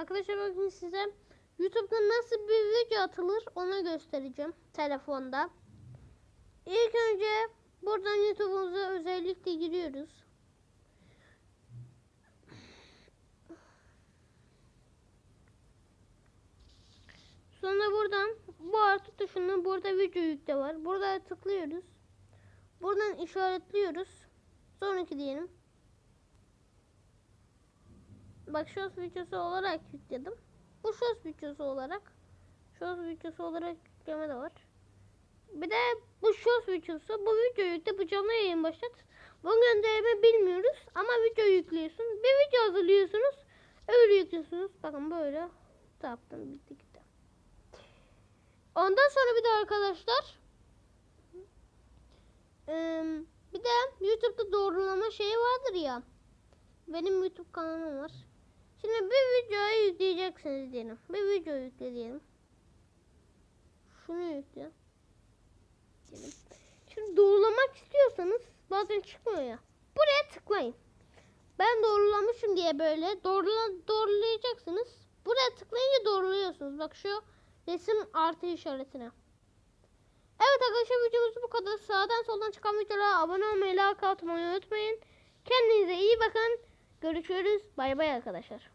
Arkadaşlar bugün size YouTube'da nasıl bir video atılır onu göstereceğim telefonda. İlk önce buradan YouTube'umuza özellikle giriyoruz. Sonra buradan bu artı tuşuna burada video yükle var. Burada tıklıyoruz. Buradan işaretliyoruz. Sonraki diyelim. Bak shorts videosu olarak yükledim. Bu shorts videosu olarak. Shorts videosu olarak yükleme de var. Bir de bu shorts videosu. Bu video yükle. Bu canlı yayın başlat. Bu gönderimi bilmiyoruz. Ama video yüklüyorsun. Bir video hazırlıyorsunuz. Öyle yüklüyorsunuz. Bakın böyle. Taptım bitti gitti. Ondan sonra bir de arkadaşlar. bir de YouTube'da doğrulama şeyi vardır ya. Benim YouTube kanalım var. Yükleyeceksiniz diyelim. Bir video yükle diyelim. Şunu yükle. Şimdi doğrulamak istiyorsanız bazen çıkmıyor ya. Buraya tıklayın. Ben doğrulamışım diye böyle doğrula, doğrulayacaksınız. Buraya tıklayınca doğruluyorsunuz. Bak şu resim artı işaretine. Evet arkadaşlar videomuz bu kadar. Sağdan soldan çıkan videolara abone olmayı, like atmayı unutmayın. Kendinize iyi bakın. Görüşürüz. Bay bay arkadaşlar.